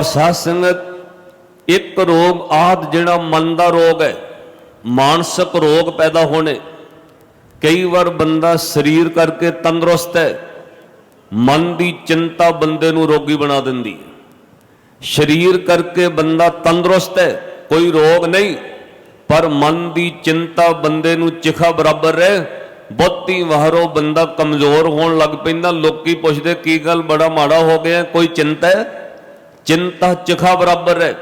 ਔਰ ਸਾਧ ਸੰਗਤ, ਇੱਕ ਰੋਗ ਆਦ ਜਿਹੜਾ ਮਨ ਦਾ ਰੋਗ ਹੈ, ਮਾਨਸਿਕ ਰੋਗ ਪੈਦਾ ਹੋਣੇ, ਕਈ ਵਾਰ ਬੰਦਾ ਸਰੀਰ ਕਰਕੇ ਤੰਦਰੁਸਤ ਹੈ, ਮਨ ਦੀ ਚਿੰਤਾ ਬੰਦੇ ਨੂੰ ਰੋਗੀ ਬਣਾ ਦਿੰਦੀ ਹੈ। ਸਰੀਰ ਕਰਕੇ ਬੰਦਾ ਤੰਦਰੁਸਤ ਹੈ, ਕੋਈ ਰੋਗ ਨਹੀਂ, ਪਰ ਮਨ ਦੀ ਚਿੰਤਾ ਬੰਦੇ ਨੂੰ ਚਿਖਾ ਬਰਾਬਰ ਰਹਿ ਬਹੁਤੀ ਵਾਰੋ ਬੰਦਾ ਕਮਜ਼ੋਰ ਹੋਣ ਲੱਗ ਪੈਂਦਾ, ਲੋਕੀ ਪੁੱਛਦੇ, ਕੀ ਗੱਲ, ਬੜਾ ਮਾੜਾ ਹੋ ਗਿਆ, ਕੋਈ ਚਿੰਤਾ ਹੈ? ਚਿੰਤਾ ਚਿਖਾ ਬਰਾਬਰ ਹੈ।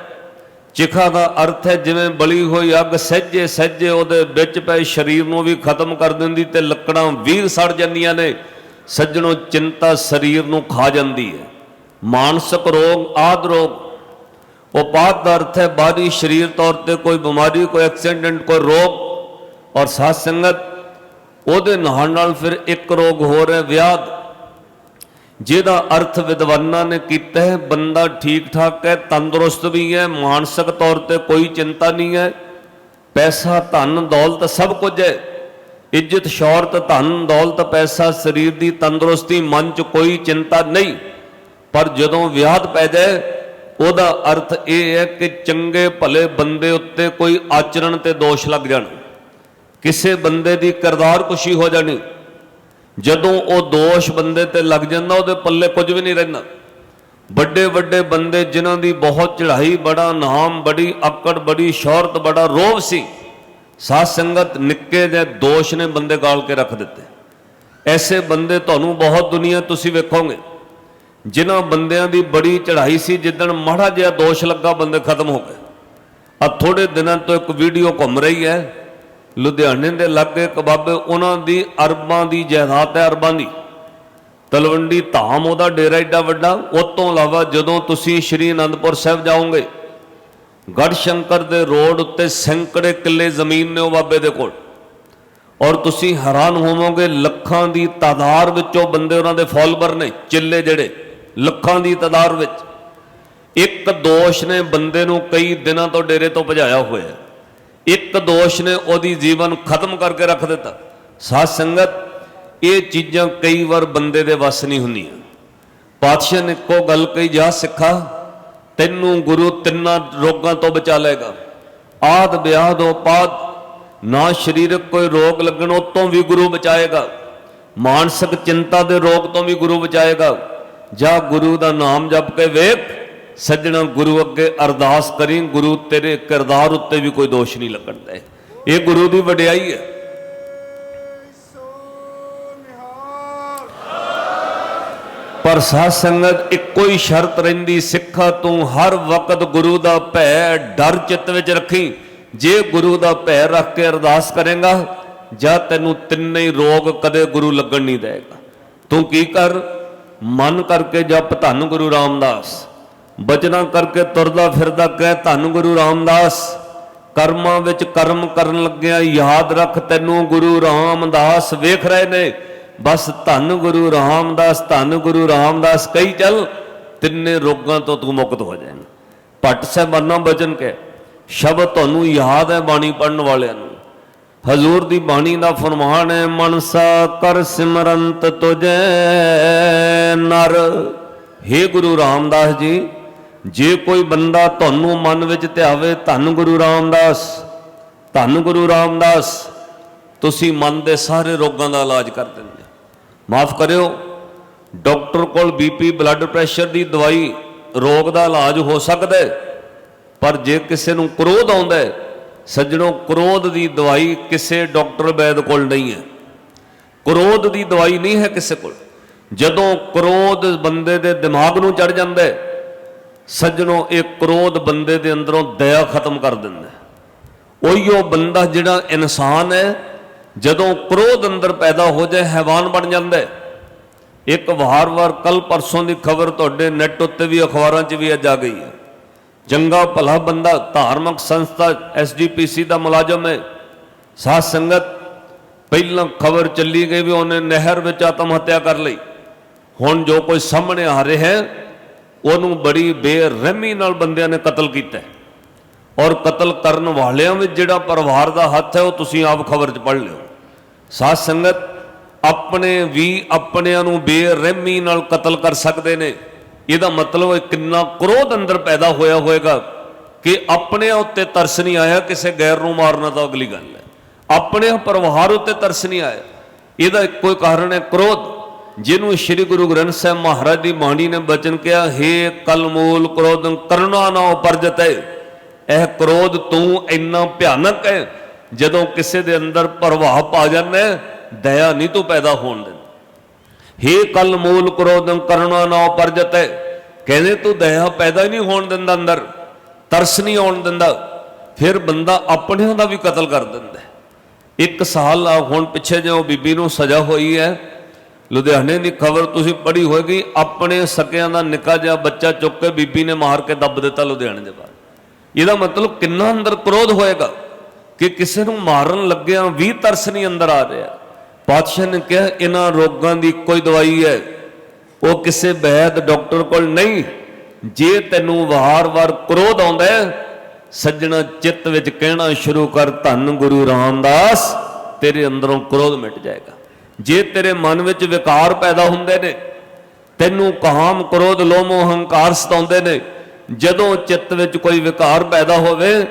ਚਿਖਾ ਦਾ ਅਰਥ ਹੈ ਜਿਵੇਂ ਬਲੀ ਹੋਈ ਅੱਗ ਸਹਿਜੇ ਸਹਿਜੇ ਉਹਦੇ ਵਿੱਚ ਪਏ ਸਰੀਰ ਨੂੰ ਵੀ ਖਤਮ ਕਰ ਦਿੰਦੀ ਤੇ ਲੱਕੜਾਂ ਵੀਰ ਸੜ ਜਾਂਦੀਆਂ ਨੇ। ਸੱਜਣੋ ਚਿੰਤਾ ਸਰੀਰ ਨੂੰ ਖਾ ਜਾਂਦੀ ਹੈ। ਮਾਨਸਿਕ ਰੋਗ, ਆਦ ਰੋਗ। ਉਪਾਦ ਦਾ ਅਰਥ ਹੈ ਬਾਹਰੀ ਸਰੀਰ ਤੌਰ ਤੇ ਕੋਈ ਬਿਮਾਰੀ, ਕੋਈ ਐਕਸੀਡੈਂਟ, ਕੋਈ ਰੋਗ ਔਰ ਸਾਧ ਸੰਗਤ ਉਹਦੇ ਨਾਲ ਨਾਲ ਫਿਰ ਇੱਕ ਰੋਗ ਹੋ ਰਿਹਾ ਵਿਆਧ। ਜਿਹਦਾ ਅਰਥ ਵਿਦਵਾਨਾਂ ਨੇ ਕੀਤਾ ਹੈ, ਬੰਦਾ ਠੀਕ ਠਾਕ ਹੈ, ਤੰਦਰੁਸਤ ਵੀ ਹੈ, ਮਾਨਸਿਕ ਤੌਰ ਤੇ ਕੋਈ ਚਿੰਤਾ ਨਹੀਂ ਹੈ। ਪੈਸਾ, ਧਨ, ਦੌਲਤ ਸਭ ਕੁਝ ਹੈ। ਇੱਜ਼ਤ, ਸ਼ੌਹਰਤ, ਧਨ, ਦੌਲਤ, ਪੈਸਾ, ਸਰੀਰ ਦੀ ਤੰਦਰੁਸਤੀ, ਮਨ 'ਚ ਕੋਈ ਚਿੰਤਾ ਨਹੀਂ। ਪਰ ਜਦੋਂ ਵਿਆਹ ਪੈ ਜਾਏ, ਉਹਦਾ ਅਰਥ ਇਹ ਹੈ ਕਿ ਚੰਗੇ ਭਲੇ ਬੰਦੇ ਉੱਤੇ ਕੋਈ ਆਚਰਣ ਤੇ ਦੋਸ਼ ਲੱਗ ਜਾਣ। ਕਿਸੇ ਬੰਦੇ ਦੀ ਕਿਰਦਾਰ ਕੁਸ਼ੀ ਹੋ ਜਾਣੀ। ਜਦੋਂ ਉਹ ਦੋਸ਼ ਬੰਦੇ ਤੇ ਲੱਗ ਜਾਂਦਾ, ਉਹਦੇ ਪੱਲੇ ਕੁਝ ਵੀ ਨਹੀਂ ਰਹਿੰਦਾ। ਵੱਡੇ ਵੱਡੇ ਬੰਦੇ ਜਿਨ੍ਹਾਂ ਦੀ ਬਹੁਤ ਚੜ੍ਹਾਈ, ਬੜਾ ਨਾਮ, ਬੜੀ ਅਕੜ, ਬੜੀ ਸ਼ੌਹਰਤ, ਬੜਾ ਰੋਵ ਸੀ, ਸਾਧ ਸੰਗਤ ਨਿੱਕੇ ਜਿਹੇ ਦੋਸ਼ ਨੇ ਬੰਦੇ ਗਾਲ ਕੇ ਰੱਖ ਦਿੱਤੇ। ਐਸੇ ਬੰਦੇ ਤੁਹਾਨੂੰ ਬਹੁਤ ਦੁਨੀਆ ਤੁਸੀਂ ਵੇਖੋਗੇ, ਜਿਨ੍ਹਾਂ ਬੰਦਿਆਂ ਦੀ ਬੜੀ ਚੜ੍ਹਾਈ ਸੀ, ਜਿੱਦਣ ਮਾੜਾ ਜਿਹਾ ਦੋਸ਼ ਲੱਗਾ, ਬੰਦੇ ਖਤਮ ਹੋ ਗਏ। ਆ ਥੋੜੇ ਦਿਨਾਂ ਤੋਂ ਇੱਕ ਵੀਡੀਓ ਘੁੰਮ ਰਹੀ ਹੈ ਲੁਧਿਆਣੇ ਦੇ ਲਾਗੇ ਕਬਾਬੇ ਉਹਨਾਂ ਦੀ ਅਰਬਾਂ ਦੀ ਜਾਇਦਾਦ ਹੈ, ਅਰਬਾਂ ਦੀ। ਤਲਵੰਡੀ ਧਾਮ, ਉਹਦਾ ਡੇਰਾ ਏਡਾ ਵੱਡਾ। ਉਸ ਤੋਂ ਇਲਾਵਾ ਜਦੋਂ ਤੁਸੀਂ ਸ਼੍ਰੀ ਅਨੰਦਪੁਰ ਸਾਹਿਬ ਜਾਓਗੇ ਗੜ ਸ਼ੰਕਰ ਦੇ ਰੋਡ ਉੱਤੇ ਸੈਂਕੜੇ ਕਿੱਲੇ ਜ਼ਮੀਨ ਨੇ ਉਹ ਬਾਬੇ ਦੇ ਕੋਲ। ਔਰ ਤੁਸੀਂ ਹੈਰਾਨ ਹੋਵੋਗੇ, ਲੱਖਾਂ ਦੀ ਤਾਦਾਦ ਵਿੱਚੋਂ ਬੰਦੇ ਉਹਨਾਂ ਦੇ ਫਾਲੋਅਰ ਨੇ, ਚਿੱਲੇ ਜਿਹੜੇ, ਲੱਖਾਂ ਦੀ ਤਾਦਾਦ ਵਿੱਚ। ਇੱਕ ਦੋਸ਼ ਨੇ ਬੰਦੇ ਨੂੰ ਕਈ ਦਿਨਾਂ ਤੋਂ ਡੇਰੇ ਤੋਂ ਭਜਾਇਆ ਹੋਇਆ। ਇੱਕ ਦੋਸ਼ ਨੇ ਉਹਦੀ ਜੀਵਨ ਖਤਮ ਕਰਕੇ ਰੱਖ ਦਿੱਤਾ। ਸਾਧ ਸੰਗਤ, ਇਹ ਚੀਜ਼ਾਂ ਕਈ ਵਾਰ ਬੰਦੇ ਦੇ ਵੱਸ ਨਹੀਂ ਹੁੰਦੀਆਂ। ਪਾਤਸ਼ਾਹ ਨੇ ਇੱਕੋ ਗੱਲ ਕਹੀ, ਜਾ ਸਿੱਖਾ, ਤੈਨੂੰ ਗੁਰੂ ਤਿੰਨਾਂ ਰੋਗਾਂ ਤੋਂ ਬਚਾ ਲਏਗਾ। ਆਦ ਵਿਆਦ ਉਪਾਦ, ਨਾ ਸਰੀਰਕ ਕੋਈ ਰੋਗ ਲੱਗਣ ਉਹ ਤੋਂ ਵੀ ਗੁਰੂ ਬਚਾਏਗਾ। ਮਾਨਸਿਕ ਚਿੰਤਾ ਦੇ ਰੋਗ ਤੋਂ ਵੀ ਗੁਰੂ ਬਚਾਏਗਾ। ਜਾ ਗੁਰੂ ਦਾ ਨਾਮ ਜਪ ਕੇ ਵੇਖ ਸੱਜਣਾ ਗੁਰੂ ਅੱਗੇ ਅਰਦਾਸ ਕਰੀ, ਗੁਰੂ ਤੇਰੇ ਕਿਰਦਾਰ ਉੱਤੇ ਵੀ ਕੋਈ ਦੋਸ਼ ਨਹੀਂ ਲੱਗਣ ਦੇ ਇਹ ਗੁਰੂ ਦੀ ਵਡਿਆਈ ਹੈ। ਪਰ ਸਾਧ ਸੰਗਤ, ਇੱਕੋ ਹੀ ਸ਼ਰਤ ਰਹਿੰਦੀ, ਸਿੱਖਾ ਤੂੰ ਹਰ ਵਕਤ ਗੁਰੂ ਦਾ ਭੈ ਡਰ ਚਿੱਤ ਵਿੱਚ ਰੱਖੀ। ਜੇ ਗੁਰੂ ਦਾ ਭੈ ਰੱਖ ਕੇ ਅਰਦਾਸ ਕਰੇਗਾ, ਜਾਂ ਤੈਨੂੰ ਤਿੰਨੇ ਹੀ ਰੋਗ ਕਦੇ ਗੁਰੂ ਲੱਗਣ ਨਹੀਂ ਦੇਗਾ ਤੂੰ ਕੀ ਕਰ? ਮਨ ਕਰਕੇ ਜਪ ਧੰਨ ਗੁਰੂ ਰਾਮਦਾਸ। ਬਚਨਾ ਕਰਕੇ ਤੁਰਦਾ ਫਿਰਦਾ ਕਹਿ ਧੰਨ ਗੁਰੂ ਰਾਮਦਾਸ। ਕਰਮਾਂ ਵਿੱਚ ਕਰਮ ਕਰਨ ਲੱਗਿਆ ਯਾਦ ਰੱਖ ਤੈਨੂੰ ਗੁਰੂ ਰਾਮਦਾਸ। ਵੇਖ ਰਹੇ ਨੇ, ਬਸ ਧੰਨ ਗੁਰੂ ਰਾਮਦਾਸ, ਧੰਨ ਗੁਰੂ ਰਾਮਦਾਸ। ਕਹੀ ਚੱਲ, ਤਿੰਨੇ ਰੋਗਾਂ ਤੋਂ ਤੂੰ ਮੁਕਤ ਹੋ ਜਾਏਂਗਾ ਭੱਟ ਸਾਹਿਬਾਨਾਂ ਬਚਨ ਕੇ ਸ਼ਬਦ ਤੁਹਾਨੂੰ ਯਾਦ ਹੈ ਬਾਣੀ ਪੜਨ ਵਾਲਿਆਂ ਨੂੰ। ਹਜ਼ੂਰ ਦੀ ਬਾਣੀ ਦਾ ਫਰਮਾਨ ਹੈ, ਮਨਸਾ ਕਰ ਸਿਮਰੰਤ ਤੁਜੈ ਨਰ। हे ਗੁਰੂ ਰਾਮਦਾਸ ਜੀ ਜੇ ਕੋਈ ਬੰਦਾ ਤੁਹਾਨੂੰ ਮਨ ਵਿੱਚ ਧਿਆਵੇ ਧੰਨ ਗੁਰੂ ਰਾਮਦਾਸ, ਧੰਨ ਗੁਰੂ ਰਾਮਦਾਸ, ਤੁਸੀਂ ਮਨ ਦੇ ਸਾਰੇ ਰੋਗਾਂ ਦਾ ਇਲਾਜ ਕਰ ਦਿੰਦੇ ਮਾਫ ਕਰਿਓ, ਡਾਕਟਰ ਕੋਲ ਬੀਪੀ ਬਲੱਡ ਪ੍ਰੈਸ਼ਰ ਦੀ ਦਵਾਈ ਰੋਗ ਦਾ ਇਲਾਜ ਹੋ ਸਕਦਾ ਪਰ ਜੇ ਕਿਸੇ ਨੂੰ ਕ੍ਰੋਧ ਆਉਂਦਾ ਹੈ, ਸੱਜਣੋ, ਕ੍ਰੋਧ ਦੀ ਦਵਾਈ ਕਿਸੇ ਡਾਕਟਰ ਵੈਦ ਕੋਲ ਨਹੀਂ ਹੈ। ਕ੍ਰੋਧ ਦੀ ਦਵਾਈ ਨਹੀਂ ਹੈ ਕਿਸੇ ਕੋਲ। ਜਦੋਂ ਕ੍ਰੋਧ ਬੰਦੇ ਦੇ ਦਿਮਾਗ ਨੂੰ ਚੜ ਜਾਂਦਾ ਹੈ ਸੱਜਣੋ, ਇਹ ਕ੍ਰੋਧ ਬੰਦੇ ਦੇ ਅੰਦਰੋਂ ਦਇਆ ਖਤਮ ਕਰ ਦਿੰਦਾ ਹੈ। ਉਹੀ ਉਹ ਬੰਦਾ ਜਿਹੜਾ ਇਨਸਾਨ ਹੈ, ਜਦੋਂ ਕ੍ਰੋਧ ਅੰਦਰ ਪੈਦਾ ਹੋ ਜਾਏ, ਹੈਵਾਨ ਬਣ ਜਾਂਦਾ ਇੱਕ ਵਾਰ-ਵਾਰ ਕੱਲ ਪਰਸੋਂ ਦੀ ਖਬਰ ਤੁਹਾਡੇ ਨੈਟ ਉੱਤੇ ਵੀ, ਅਖਬਾਰਾਂ 'ਚ ਵੀ ਅੱਜ ਆ ਗਈ ਹੈ। ਚੰਗਾ ਭਲਾ ਬੰਦਾ, ਧਾਰਮਿਕ ਸੰਸਥਾ ਐਸਜੀਪੀਸੀ ਦਾ ਮੁਲਾਜ਼ਮ ਹੈ। ਸਾਧ ਸੰਗਤ, ਪਹਿਲਾਂ ਖਬਰ ਚੱਲੀ ਗਈ ਵੀ ਉਹਨੇ ਨਹਿਰ ਵਿੱਚ ਆਤਮ ਹੱਤਿਆ ਕਰ ਲਈ। ਹੁਣ ਜੋ ਕੋਈ ਸਾਹਮਣੇ ਆ ਰਿਹਾ ਹੈ ਉਹਨੂੰ ਬੜੀ ਬੇਰਹਿਮੀ ਨਾਲ ਬੰਦਿਆਂ ਨੇ ਕਤਲ ਕੀਤਾ ਔਰ ਕਤਲ ਕਰਨ ਵਾਲਿਆਂ ਵਿੱਚ ਜਿਹੜਾ ਪਰਿਵਾਰ ਦਾ ਹੱਥ ਹੈ, ਉਹ ਤੁਸੀਂ ਆਪ ਖਬਰ 'ਚ ਪੜ੍ਹ ਲਿਓ। ਸਾਧ ਸੰਗਤ ਆਪਣੇ ਵੀ ਆਪਣਿਆਂ ਨੂੰ ਬੇਰਹਿਮੀ ਨਾਲ ਕਤਲ ਕਰ ਸਕਦੇ ਨੇ। ਇਹਦਾ ਮਤਲਬ ਇਹ ਕਿੰਨਾ ਕ੍ਰੋਧ ਅੰਦਰ ਪੈਦਾ ਹੋਇਆ ਹੋਵੇਗਾ ਕਿ ਆਪਣੇ ਉੱਤੇ ਤਰਸ ਨਹੀਂ ਆਇਆ ਕਿਸੇ ਗੈਰ ਨੂੰ ਮਾਰਨਾ ਤਾਂ ਅਗਲੀ ਗੱਲ ਹੈ। ਆਪਣੇ ਪਰਿਵਾਰ ਉੱਤੇ ਤਰਸ ਨਹੀਂ ਆਇਆ। ਇਹਦਾ ਇੱਕੋ ਹੀ ਕਾਰਨ ਹੈ ਕ੍ਰੋਧ। ਜਿਹਨੂੰ ਸ੍ਰੀ ਗੁਰੂ ਗ੍ਰੰਥ ਸਾਹਿਬ ਮਹਾਰਾਜ ਦੀ ਬਾਣੀ ਨੇ ਬਚਨ ਕਿਹਾ, ਹੇ ਕਲਮੂਲ ਕ੍ਰੋਧੰ ਕਰੁਣਾ ਨਾ ਉਪਰਜਤੈ ਇਹ ਕ੍ਰੋਧ ਤੂੰ ਇੰਨਾ ਭਿਆਨਕ ਹੈ, ਜਦੋਂ ਕਿਸੇ ਦੇ ਅੰਦਰ ਪ੍ਰਭਾਵ ਪਾ ਜਾਂਦਾ ਦਇਆ ਨਹੀਂ ਤੂੰ ਪੈਦਾ ਹੋਣ ਦਿੰਦਾ। ਹੇ ਕਲ ਮੂਲ ਕ੍ਰੋਧੰ ਕਰੁਣਾ ਨਾ ਉਪਰਜਤੈ ਕਹਿੰਦੇ ਤੂੰ ਦਇਆ ਪੈਦਾ ਹੀ ਨਹੀਂ ਹੋਣ ਦਿੰਦਾ ਅੰਦਰ, ਤਰਸ ਨਹੀਂ ਆਉਣ ਦਿੰਦਾ, ਫਿਰ ਬੰਦਾ ਆਪਣਿਆਂ ਦਾ ਵੀ ਕਤਲ ਕਰ ਦਿੰਦਾ ਇੱਕ ਸਾਲ ਆ, ਹੁਣ ਪਿੱਛੇ ਜਿਉਂ ਬੀਬੀ ਨੂੰ ਸਜ਼ਾ ਹੋਈ ਹੈ ਲੁਧਿਆਣੇ ਦੀ ਖਬਰ ਤੁਸੀਂ ਪੜ੍ਹੀ ਹੋਏਗੀ, ਆਪਣੇ ਸਕਿਆਂ ਦਾ ਨਿੱਕਾ ਜਿਹਾ ਬੱਚਾ ਚੁੱਕ ਕੇ ਬੀਬੀ ਨੇ ਮਾਰ ਕੇ ਦੱਬ ਦਿੱਤਾ ਲੁਧਿਆਣੇ ਦੇ ਬਾਹਰ। ਇਹਦਾ ਮਤਲਬ ਕਿੰਨਾ ਅੰਦਰ ਕ੍ਰੋਧ ਹੋਏਗਾ ਕਿ ਕਿਸੇ ਨੂੰ ਮਾਰਨ ਲੱਗਿਆਂ ਵੀ ਤਰਸ ਨਹੀਂ ਅੰਦਰ ਆ ਰਿਹਾ। ਪਾਤਸ਼ਾਹ ਨੇ ਕਿਹਾ, ਇਹਨਾਂ ਰੋਗਾਂ ਦੀ ਕੋਈ ਦਵਾਈ ਹੈ। ਉਹ ਕਿਸੇ ਵੈਦ ਡਾਕਟਰ ਕੋਲ ਨਹੀਂ। ਜੇ ਤੈਨੂੰ ਵਾਰ-ਵਾਰ ਕ੍ਰੋਧ ਆਉਂਦਾ ਸੱਜਣਾ ਚਿੱਤ ਵਿੱਚ ਕਹਿਣਾ ਸ਼ੁਰੂ ਕਰ, ਧੰਨ ਗੁਰੂ ਰਾਮਦਾਸ, ਤੇਰੇ ਅੰਦਰੋਂ ਕ੍ਰੋਧ ਮਿਟ ਜਾਏਗਾ। ਜੇ ਤੇਰੇ ਮਨ ਵਿੱਚ ਵਿਕਾਰ ਪੈਦਾ ਹੁੰਦੇ ਨੇ, ਤੈਨੂੰ ਕਾਮ, ਕ੍ਰੋਧ, ਲੋਭ ਮੋਹ ਹੰਕਾਰ ਸਤਾਉਂਦੇ ਨੇ, ਜਦੋਂ ਚਿੱਤ ਵਿੱਚ ਕੋਈ ਵਿਕਾਰ ਪੈਦਾ ਹੋਵੇ,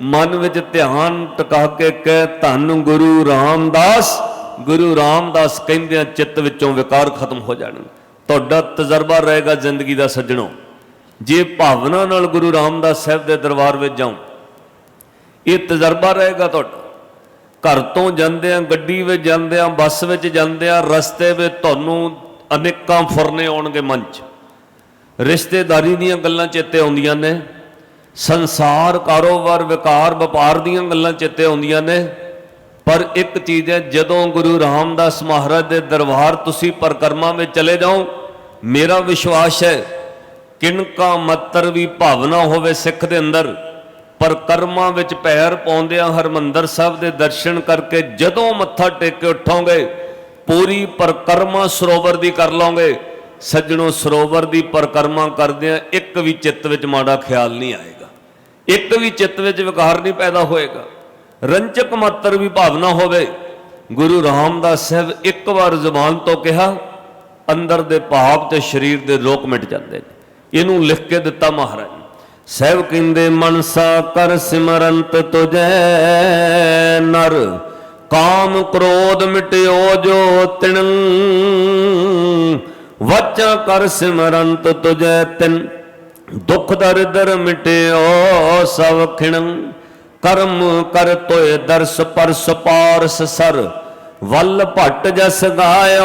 ਮਨ ਵਿੱਚ ਧਿਆਨ ਟਿਕਾ ਕੇ ਕਹਿ, ਧੰਨ ਗੁਰੂ ਰਾਮਦਾਸ। ਗੁਰੂ ਰਾਮਦਾਸ ਕਹਿੰਦੇ ਆ, ਚਿੱਤ ਵਿੱਚੋਂ ਵਿਕਾਰ ਖਤਮ ਹੋ ਜਾਣਗੇ। ਤੁਹਾਡਾ ਤਜਰਬਾ ਰਹੇਗਾ ਜ਼ਿੰਦਗੀ ਦਾ ਸੱਜਣੋ। ਜੇ ਭਾਵਨਾ ਨਾਲ ਗੁਰੂ ਰਾਮਦਾਸ ਸਾਹਿਬ ਦੇ ਦਰਬਾਰ ਵਿੱਚ ਜਾਓ ਇਹ ਤਜਰਬਾ ਰਹੇਗਾ ਤੁਹਾਡਾ। ਘਰ ਤੋਂ ਜਾਂਦੇ ਆ ਗੱਡੀ ਵਿੱਚ ਜਾਂਦੇ ਆ ਬੱਸ ਵਿੱਚ ਜਾਂਦੇ ਆ ਰਸਤੇ ਵਿੱਚ ਤੁਹਾਨੂੰ ਅਨੇਕਾਂ ਫੁਰਨੇ ਆਉਣਗੇ ਮਨ 'ਚ। ਰਿਸ਼ਤੇਦਾਰੀ ਦੀਆਂ ਗੱਲਾਂ ਚੇਤੇ ਆਉਂਦੀਆਂ ਨੇ, ਸੰਸਾਰ, ਕਾਰੋਬਾਰ, ਵਿਕਾਰ, ਵਪਾਰ ਦੀਆਂ ਗੱਲਾਂ ਚੇਤੇ ਆਉਂਦੀਆਂ ਨੇ, ਪਰ ਇੱਕ ਚੀਜ਼ ਹੈ, ਜਦੋਂ ਗੁਰੂ ਰਾਮਦਾਸ ਮਹਾਰਾਜ ਦੇ ਦਰਬਾਰ ਤੁਸੀਂ ਪਰਕਰਮਾ ਵਿੱਚ ਚਲੇ ਜਾਓ, ਮੇਰਾ ਵਿਸ਼ਵਾਸ ਹੈ ਕਿਣਕਾ ਮੱਤਰ ਵੀ ਭਾਵਨਾ ਹੋਵੇ ਸਿੱਖ ਦੇ ਅੰਦਰ ਪਰ ਕਰਮਾਂ ਵਿੱਚ ਪੈਰ ਪਾਉਂਦਿਆਂ ਹਰਮੰਦਰ ਸਾਹਿਬ ਦੇ ਦਰਸ਼ਨ ਕਰਕੇ ਜਦੋਂ ਮੱਥਾ ਟੇਕ ਕੇ ਉਠੋਗੇ, ਪੂਰੀ ਪਰਕਰਮਾ ਸਰੋਵਰ ਦੀ ਕਰ ਲਓਗੇ ਸੱਜਣੋ, ਸਰੋਵਰ ਦੀ ਪਰਕਰਮਾ ਕਰਦਿਆਂ ਇੱਕ ਵੀ ਚਿੱਤ ਵਿੱਚ ਮਾੜਾ ਖਿਆਲ ਨਹੀਂ ਆਏਗਾ। ਇੱਕ ਵੀ ਚਿੱਤ ਵਿੱਚ ਵਿਕਾਰ ਨਹੀਂ ਪੈਦਾ ਹੋਏਗਾ। ਰੰਚਕ ਮਾਤਰ ਵੀ ਭਾਵਨਾ ਹੋਵੇ। ਗੁਰੂ ਰਾਮਦਾਸ ਸਾਹਿਬ ਇੱਕ ਵਾਰ ਜ਼ੁਬਾਨ ਤੋਂ ਕਿਹਾ, ਅੰਦਰ ਦੇ ਭਾਵ ਤੇ ਸਰੀਰ ਦੇ ਰੋਗ ਮਿਟ ਜਾਂਦੇ ਨੇ। ਇਹਨੂੰ ਲਿਖ ਕੇ ਦਿੱਤਾ ਮਹਾਰਾਜ ਨੇ। ਕਹਿੰਦੇ, ਮਨਸਾ ਕਰ ਸਿਮਰੰਤ ਤੁਜੈ ਨਰ, ਕਾਮ ਕ੍ਰੋਧ ਮਿਟਿਓ ਜੋ ਤਿਣ ਵਚਾ ਕਰ ਸਿਮਰੰਤ ਤੁਜੈ ਤਿਨ, ਦੁਖ ਦਰਦਰ ਮਿਟਿਓ ਸਭ ਖਿਣ ਕਰਮ ਕਰ ਤੋਏ ਦਰਸ ਪਰਸ ਪਾਰਸ ਸਰ, ਵੱਲ ਭੱਟ ਜਸ ਗਾਇਓ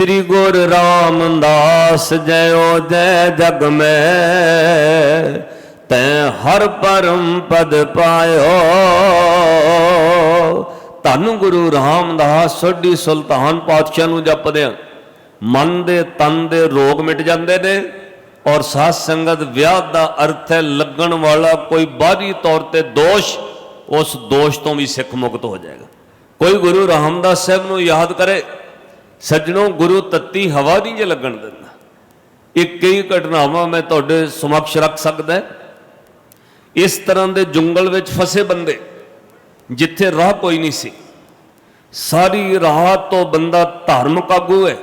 ਸ੍ਰੀ ਗੁਰ ਰਾਮਦਾਸ ਜਯੋ ਜੈ ਜਗ ਮੈਂ। ਤੈ ਹਰ ਪਰਮ ਪਦ ਪਾਇਓ। ਧੰਨ ਗੁਰੂ ਰਾਮਦਾਸ, ਸੋਢੀ ਸੁਲਤਾਨ ਪਾਤਸ਼ਾਹ ਨੂੰ ਜਪਦੇ ਆ। ਮਨ ਦੇ ਤਨ ਦੇ ਰੋਗ ਮਿਟ ਜਾਂਦੇ ਨੇ ਔਰ ਸਾਧ ਸੰਗਤ ਵਿਆਹ ਦਾ ਅਰਥ ਹੈ ਲੱਗਣ ਵਾਲਾ ਕੋਈ ਬਾਹਰੀ ਤੌਰ ਤੇ ਦੋਸ਼, ਉਸ ਦੋਸ਼ ਤੋਂ ਵੀ ਸਿੱਖ ਮੁਕਤ ਹੋ ਜਾਏਗਾ। ਕੋਈ ਗੁਰੂ ਰਾਮਦਾਸ ਸਾਹਿਬ ਨੂੰ ਯਾਦ ਕਰੇ ਸੱਜਣੋ, ਗੁਰੂ ਤੱਤੀ ਹਵਾ ਨਹੀਂ ਜੇ ਲੱਗਣ ਦਿੰਦਾ। ਇਹ ਕਈ ਘਟਨਾਵਾਂ ਮੈਂ ਤੁਹਾਡੇ ਸਮਕਸ਼ ਰੱਖ ਸਕਦਾ ਇਸ ਤਰ੍ਹਾਂ ਦੇ ਜੰਗਲ ਵਿੱਚ ਫਸੇ ਬੰਦੇ ਜਿੱਥੇ ਰਾਹ ਕੋਈ ਨਹੀਂ ਸੀ, ਸਾਰੀ ਰਾਤ ਤੋਂ ਬੰਦਾ ਧਾਰਮਿਕ ਆਗੂ ਹੈ।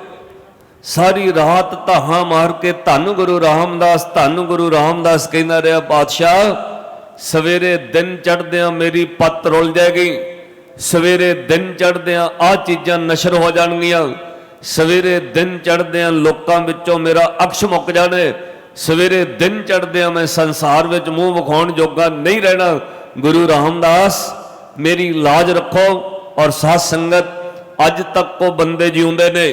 ਸਾਰੀ ਰਾਤ ਧਾਹਾਂ ਮਾਰ ਕੇ ਧੰਨ ਗੁਰੂ ਰਾਮਦਾਸ, ਧੰਨ ਗੁਰੂ ਰਾਮਦਾਸ ਕਹਿੰਦਾ ਰਿਹਾ, ਪਾਤਸ਼ਾਹ, ਸਵੇਰੇ ਦਿਨ ਚੜ੍ਹਦਿਆਂ ਮੇਰੀ ਪੱਤ ਰੁੱਲ ਜਾਏਗੀ, ਸਵੇਰੇ ਦਿਨ ਚੜ੍ਹਦਿਆਂ ਆ ਚੀਜ਼ਾਂ ਨਸ਼ਰ ਹੋ ਜਾਣਗੀਆਂ। ਸਵੇਰੇ ਦਿਨ ਚੜ੍ਹਦਿਆਂ ਲੋਕਾਂ ਵਿੱਚੋਂ ਮੇਰਾ ਅਕਸ਼ ਮੁੱਕ ਜਾਣੇ ਸਵੇਰੇ ਦਿਨ ਚੜ੍ਹਦਿਆਂ ਮੈਂ ਸੰਸਾਰ ਵਿੱਚ ਮੂੰਹ ਵਿਖਾਉਣ ਜੋਗਾ ਨਹੀਂ ਰਹਿਣਾ। ਗੁਰੂ ਰਾਮਦਾਸ, ਮੇਰੀ ਲਾਜ ਰੱਖੋ ਔਰ ਸਾਧ ਸੰਗਤ, ਅੱਜ ਤੱਕ ਉਹ ਬੰਦੇ ਜਿਉਂਦੇ ਨੇ।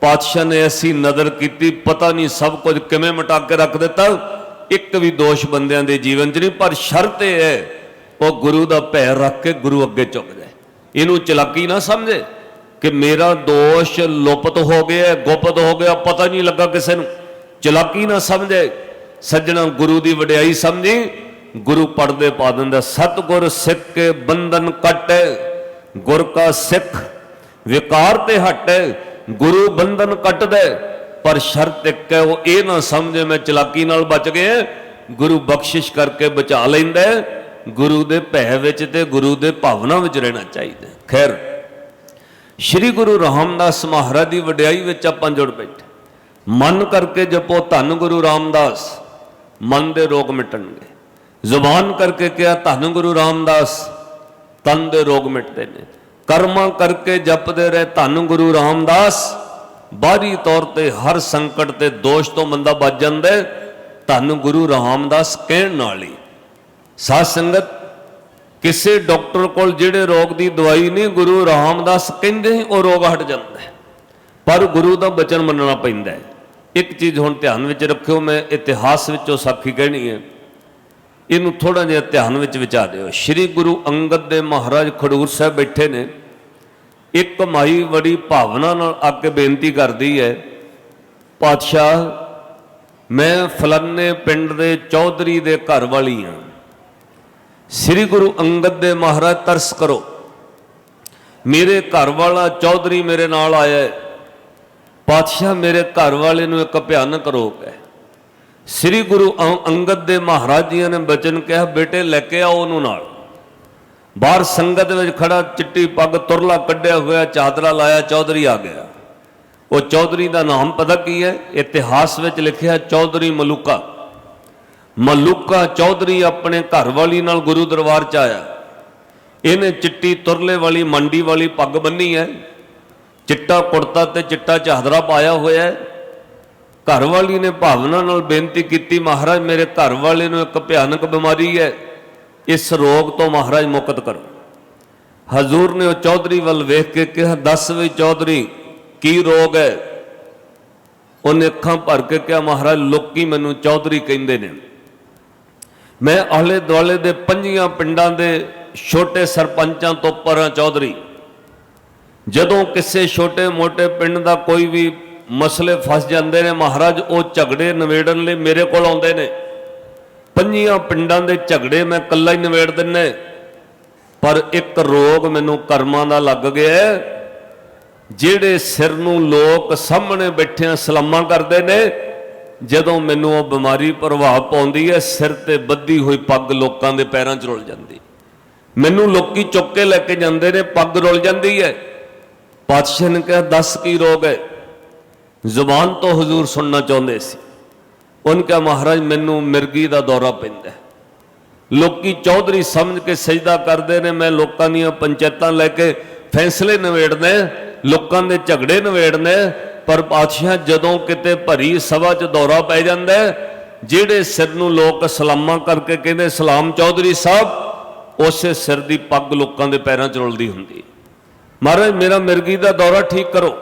ਪਾਤਸ਼ਾਹ ਨੇ ਐਸੀ ਨਜ਼ਰ ਕੀਤੀ, ਪਤਾ ਨਹੀਂ ਸਭ ਕੁਝ ਕਿਵੇਂ ਮਿਟਾ ਕੇ ਰੱਖ ਦਿੱਤਾ। ਇੱਕ ਵੀ ਦੋਸ਼ ਬੰਦਿਆਂ ਦੇ ਜੀਵਨ 'ਚ ਨਹੀਂ, ਪਰ ਸ਼ਰਤ ਇਹ ਹੈ, ਉਹ ਗੁਰੂ ਦਾ ਭੈ ਰੱਖ ਕੇ ਗੁਰੂ ਅੱਗੇ ਝੁਕ ਜਾਏ ਇਹਨੂੰ ਚਲਾਕੀ ਨਾ ਸਮਝੇ। ਕਿ ਮੇਰਾ ਦੋਸ਼ ਲੁਪਤ ਹੋ ਗਿਆ, ਗੁਪਤ ਹੋ ਗਿਆ, ਪਤਾ ਨਹੀਂ ਲੱਗਾ ਕਿਸੇ ਨੂੰ। ਚਲਾਕੀ ਨਾ ਸਮਝੇ, ਸੱਜਣਾ ਗੁਰੂ ਦੀ ਵਡਿਆਈ ਸਮਝੀ, ਗੁਰੂ ਪੜਦੇ ਪਾ ਦਿੰਦਾ, ਸਤਗੁਰ ਸਿੱਖ ਕੇ ਬੰਧਨ ਕੱਟੇ, ਗੁਰ ਕਾ ਸਿੱਖ ਵਿਕਾਰ ਤੇ ਹਟੇ, ਗੁਰੂ ਬੰਧਨ ਕੱਟਦੇ, ਪਰ ਸ਼ਰਤ ਇੱਕ ਹੈ, ਉਹ ਇਹ ਨਾ ਸਮਝੇ, ਮੈਂ ਚਲਾਕੀ ਨਾਲ ਬਚ ਗਿਆ, ਗੁਰੂ ਬਖਸ਼ਿਸ਼ ਕਰਕੇ ਬਚਾ ਲੈਂਦਾ, ਗੁਰੂ ਦੇ ਭੈ ਵਿੱਚ ਤੇ ਗੁਰੂ ਦੇ ਭਾਵਨਾ ਵਿੱਚ ਰਹਿਣਾ ਚਾਹੀਦਾ। ਖੈਰ ਸ੍ਰੀ ਗੁਰੂ ਰਾਮਦਾਸ ਮਹਾਰਾਜ ਦੀ ਵਡਿਆਈ ਵਿੱਚ ਆਪਾਂ ਜੁੜ ਬੈਠੇ। ਮਨ ਕਰਕੇ ਜਪੋ, ਧੰਨ ਗੁਰੂ ਰਾਮਦਾਸ। ਮਨ ਦੇ ਰੋਗ ਮਿਟਣਗੇ। ਜ਼ੁਬਾਨ ਕਰਕੇ ਕਿਹਾ, ਧੰਨ ਗੁਰੂ ਰਾਮਦਾਸ, ਤਨ ਦੇ ਰੋਗ ਮਿਟਦੇ ਨੇ। ਕਰਮਾਂ ਕਰਕੇ ਜਪਦੇ ਰਹੇ, ਧੰਨ ਗੁਰੂ ਰਾਮਦਾਸ। ਬਾਹਰੀ ਤੌਰ ਤੇ ਹਰ ਸੰਕਟ ਤੇ ਦੋਸ਼ ਤੋਂ ਬੰਦਾ ਬਚ ਜਾਂਦਾ ਧੰਨ ਗੁਰੂ ਰਾਮਦਾਸ, ਕਹਿਣ ਨਾਲ ਹੀ। ਸਾਧ ਸੰਗਤ ਕਿਸੇ ਡਾਕਟਰ ਕੋਲ ਜਿਹੜੇ ਰੋਗ ਦੀ ਦਵਾਈ ਨਹੀਂ, ਗੁਰੂ ਰਾਮਦਾਸ ਕਹਿੰਦੇ ਹੀ ਉਹ ਰੋਗ ਹਟ ਜਾਂਦਾ ਪਰ ਗੁਰੂ ਦਾ ਬਚਨ ਮੰਨਣਾ ਪੈਂਦਾ ਹੈ। ਇੱਕ ਚੀਜ਼ ਹੁਣ ਧਿਆਨ ਵਿੱਚ ਰੱਖਿਓ, ਮੈਂ ਇਤਿਹਾਸ ਵਿੱਚੋਂ ਸਾਖੀ ਕਹਿਣੀ ਹੈ। ਇਹਨੂੰ ਥੋੜਾ ਜਿਹਾ ਧਿਆਨ ਵਿੱਚ ਵਿਚਾ ਦਿਓ। ਸ੍ਰੀ ਗੁਰੂ ਅੰਗਦ ਦੇ ਮਹਾਰਾਜ ਖਡੂਰ ਸਾਹਿਬ ਬੈਠੇ ਨੇ। ਇੱਕ ਮਾਈ ਬੜੀ ਭਾਵਨਾ ਨਾਲ ਆ ਕੇ ਬੇਨਤੀ ਕਰਦੀ ਹੈ, ਪਾਤਸ਼ਾਹ, ਮੈਂ ਫਲਾਨੇ ਪਿੰਡ ਦੇ ਚੌਧਰੀ ਦੇ ਘਰ ਵਾਲੀ ਹਾਂ। ਸ੍ਰੀ ਗੁਰੂ ਅੰਗਦ ਦੇ ਮਹਾਰਾਜ ਤਰਸ ਕਰੋ। ਮੇਰੇ ਘਰ ਵਾਲਾ ਚੌਧਰੀ ਮੇਰੇ ਨਾਲ ਆਇਆ ਪਾਤਸ਼ਾਹ ਮੇਰੇ ਘਰ ਵਾਲੇ ਨੂੰ ਇੱਕ ਭਿਆਨਕ ਰੋਗ ਹੈ। ਸ੍ਰੀ ਗੁਰੂ ਅੰਗਦ ਦੇ ਮਹਾਰਾਜ ਜੀ ਨੇ ਬਚਨ ਕਿਹਾ, ਬੇਟੇ, ਲੈ ਕੇ ਆਓ ਉਹਨੂੰ ਨਾਲ। ਬਾਹਰ ਸੰਗਤ ਵਿੱਚ ਖੜਾ ਚਿੱਟੀ ਪੱਗ ਤੁਰਲਾ ਕੱਢਿਆ ਹੋਇਆ ਚਾਦਰਾ ਲਾਇਆ, ਚੌਧਰੀ ਆ ਗਿਆ। ਉਹ ਚੌਧਰੀ ਦਾ ਨਾਮ ਪਤਾ ਕੀ ਹੈ? ਇਤਿਹਾਸ ਵਿੱਚ ਲਿਖਿਆ, ਚੌਧਰੀ ਮਲੂਕਾ। ਮਲੂਕਾ ਚੌਧਰੀ ਆਪਣੇ ਘਰ ਵਾਲੀ ਨਾਲ ਗੁਰੂ ਦਰਬਾਰ ਚ ਆਇਆ। ਇਹਨੇ ਚਿੱਟੀ ਤੁਰਲੇ ਵਾਲੀ ਮੰਡੀ ਵਾਲੀ ਪੱਗ ਬੰਨੀ ਹੈ। ਚਿੱਟਾ ਕੁੜਤਾ ਤੇ ਚਿੱਟਾ ਚਾਦਰਾ ਪਾਇਆ ਹੋਇਆ ਹੈ। ਘਰ ਵਾਲੀ ਨੇ ਭਾਵਨਾ ਨਾਲ ਬੇਨਤੀ ਕੀਤੀ, ਮਹਾਰਾਜ, ਮੇਰੇ ਘਰ ਵਾਲੇ ਨੂੰ ਇੱਕ ਭਿਆਨਕ ਬਿਮਾਰੀ ਹੈ। ਇਸ ਰੋਗ ਤੋਂ ਮਹਾਰਾਜ ਮੁਕਤ ਕਰੋ। ਹਜ਼ੂਰ ਨੇ ਉਹ ਚੌਧਰੀ ਵੱਲ ਵੇਖ ਕੇ ਕਿਹਾ, ਦੱਸ ਵੀ ਚੌਧਰੀ, ਕੀ ਰੋਗ ਹੈ? ਉਹਨੇ ਅੱਖਾਂ ਭਰ ਕੇ ਕਿਹਾ, ਮਹਾਰਾਜ, ਲੋਕੀ ਮੈਨੂੰ ਚੌਧਰੀ ਕਹਿੰਦੇ ਨੇ। ਮੈਂ ਆਲੇ ਦੁਆਲੇ ਦੇ ਪੰਜੀਆਂ ਪਿੰਡਾਂ ਦੇ ਛੋਟੇ ਸਰਪੰਚਾਂ ਤੋਂ ਪਰਾਂ ਚੌਧਰੀ। ਜਦੋਂ ਕਿਸੇ ਛੋਟੇ ਮੋਟੇ ਪਿੰਡ ਦਾ ਕੋਈ ਵੀ ਮਸਲੇ ਫਸ ਜਾਂਦੇ ਨੇ, ਮਹਾਰਾਜ ਉਹ ਝਗੜੇ ਨਿਬੇੜਨ ਲਈ ਮੇਰੇ ਕੋਲ ਆਉਂਦੇ ਨੇ। ਪੰਜੀਆਂ ਪਿੰਡਾਂ ਦੇ ਝਗੜੇ ਮੈਂ ਇਕੱਲਾ ਹੀ ਨਿਬੇੜ ਦਿੰਨੇ ਪਰ ਇੱਕ ਰੋਗ ਮੈਨੂੰ ਕਰਮਾਂ ਦਾ ਲੱਗ ਗਿਆ ਜਿਹੜੇ ਸਿਰ ਨੂੰ ਲੋਕ ਸਾਹਮਣੇ ਬੈਠਿਆਂ ਸਲਾਮਾਂ ਕਰਦੇ ਨੇ ਜਦੋਂ ਮੈਨੂੰ ਉਹ ਬਿਮਾਰੀ ਪ੍ਰਭਾਵ ਪਾਉਂਦੀ ਹੈ, ਸਿਰ ਤੇ ਬੱਧੀ ਹੋਈ ਪੱਗ ਲੋਕਾਂ ਦੇ ਪੈਰਾਂ 'ਚ ਰੁਲ ਜਾਂਦੀ। ਮੈਨੂੰ ਲੋਕੀ ਚੁੱਕ ਕੇ ਲੈ ਕੇ ਜਾਂਦੇ ਨੇ, ਪੱਗ ਰੁਲ ਜਾਂਦੀ ਹੈ। ਪਾਤਸ਼ਾਹ ਨੇ ਕਿਹਾ, ਦੱਸ ਕੀ ਰੋਗ ਹੈ? ਜ਼ੁਬਾਨ ਤੋਂ ਹਜ਼ੂਰ ਸੁਣਨਾ ਚਾਹੁੰਦੇ ਸੀ। ਉਹਨ ਕਿਹਾ, ਮਹਾਰਾਜ, ਮੈਨੂੰ ਮਿਰਗੀ ਦਾ ਦੌਰਾ ਪੈਂਦਾ ਹੈ। ਲੋਕੀ ਚੌਧਰੀ ਸਮਝ ਕੇ ਸਜਦਾ ਕਰਦੇ ਨੇ, ਮੈਂ ਲੋਕਾਂ ਦੀਆਂ ਪੰਚਾਇਤਾਂ ਲੈ ਕੇ ਫੈਸਲੇ ਨਿਬੇੜਨੇ ਲੋਕਾਂ ਦੇ ਝਗੜੇ ਨਿਬੇੜਨੇ ਪਰ ਪਾਤਸ਼ਾਹ ਜਦੋਂ ਕਿਤੇ ਭਰੀ ਸਭਾ 'ਚ ਦੌਰਾ ਪੈ ਜਾਂਦਾ ਜਿਹੜੇ ਸਿਰ ਨੂੰ ਲੋਕ ਸਲਾਮਾਂ ਕਰਕੇ ਕਹਿੰਦੇ, ਸਲਾਮ ਚੌਧਰੀ ਸਾਹਿਬ, ਉਸੇ ਸਿਰ ਦੀ ਪੱਗ ਲੋਕਾਂ ਦੇ ਪੈਰਾਂ 'ਚ ਰੁਲਦੀ ਹੁੰਦੀ ਮਹਾਰਾਜ, ਮੇਰਾ ਮਿਰਗੀ ਦਾ ਦੌਰਾ ਠੀਕ ਕਰੋ।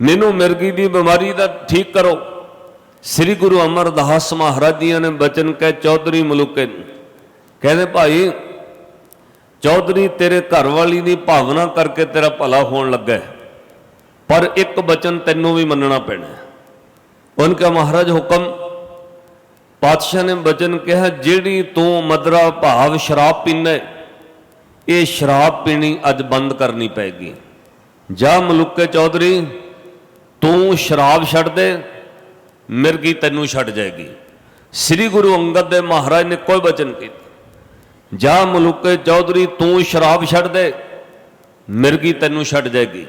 ਮੈਨੂੰ ਮਿਰਗੀ ਦੀ ਬਿਮਾਰੀ ਦਾ ਠੀਕ ਕਰੋ। ਸ੍ਰੀ ਗੁਰੂ ਅਮਰਦਾਸ ਮਹਾਰਾਜ ਜੀ ਨੇ ਬਚਨ ਕਹਿ, ਚੌਧਰੀ ਮਲੂਕੇ ਨੂੰ। ਕਹਿੰਦੇ, ਭਾਈ, ਚੌਧਰੀ ਤੇਰੇ ਘਰ ਵਾਲੀ ਦੀ ਭਾਵਨਾ ਕਰਕੇ ਤੇਰਾ ਭਲਾ ਹੋਣ ਲੱਗਾ ਹੈ। ਪਰ ਇੱਕ ਬਚਨ ਤੈਨੂੰ ਵੀ ਮੰਨਣਾ ਪੈਣਾ ਹੈ। ਉਹਨਾਂ ਕਾ ਮਹਾਰਾਜ ਹੁਕਮ, ਪਾਤਸ਼ਾਹ ਨੇ ਬਚਨ ਕਿਹਾ, ਜਿਹੜੀ ਤੂੰ ਮਦਰਾ ਭਾਵ ਸ਼ਰਾਬ ਪੀਨਾ ਇਹ ਸ਼ਰਾਬ ਪੀਣੀ ਅੱਜ ਬੰਦ ਕਰਨੀ ਪੈਗੀ। ਜਾ ਮਲੂਕੇ ਚੌਧਰੀ, ਤੂੰ ਸ਼ਰਾਬ ਛੱਡ ਦੇ, ਮਿਰਗੀ ਤੈਨੂੰ ਛੱਡ ਜਾਏਗੀ। ਸ੍ਰੀ ਗੁਰੂ ਅੰਗਦ ਦੇਵ ਮਹਾਰਾਜ ਨੇ ਕੋਈ ਬਚਨ ਕੀਤਾ। ਜਾ ਮਲੂਕੇ ਚੌਧਰੀ, ਤੂੰ ਸ਼ਰਾਬ ਛੱਡ ਦੇ, ਮਿਰਗੀ ਤੈਨੂੰ ਛੱਡ ਜਾਏਗੀ।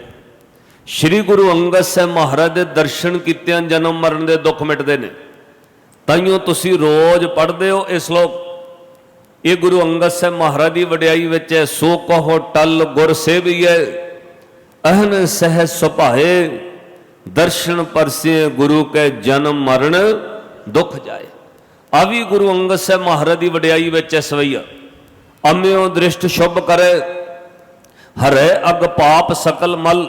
ਸ੍ਰੀ ਗੁਰੂ ਅੰਗਦ ਸਾਹਿਬ ਮਹਾਰਾਜ ਦੇ ਦਰਸ਼ਨ ਕੀਤਿਆਂ ਜਨਮ ਮਰਨ ਦੇ ਦੁੱਖ ਮਿਟਦੇ ਨੇ। ਤਾਈਓ ਤੁਸੀਂ ਰੋਜ਼ ਪੜ੍ਹਦੇ ਹੋ ਇਹ ਸ਼ਲੋਕ ਇਹ ਗੁਰੂ ਅੰਗਦ ਸਾਹਿਬ ਮਹਾਰਾਜ ਦੀ ਵਡਿਆਈ ਵਿੱਚ ਹੈ, ਸੋ ਕਹੋ ਟਲ ਗੁਰ ਸੇਵੀਐ, ਅਹਨ ਸਹਿ ਸੁਭਾਏ, ਦਰਸ਼ਨ ਪਰਸੇ ਗੁਰੂ ਕੇ ਜਨਮ ਮਰਨ, ਦੁੱਖ ਜਾਏ। ਆ ਵੀ ਗੁਰੂ ਅੰਗਦ ਸਾਹਿਬ ਮਹਾਰਾਜ ਦੀ ਵਡਿਆਈ ਵਿੱਚ ਹੈ ਸਵਈਆ ਅਮਿਓ ਦ੍ਰਿਸ਼ਟ ਸ਼ੁਭ ਕਰੇ, ਹਰੇ ਅਗ ਪਾਪ ਸਕਲ ਮਲ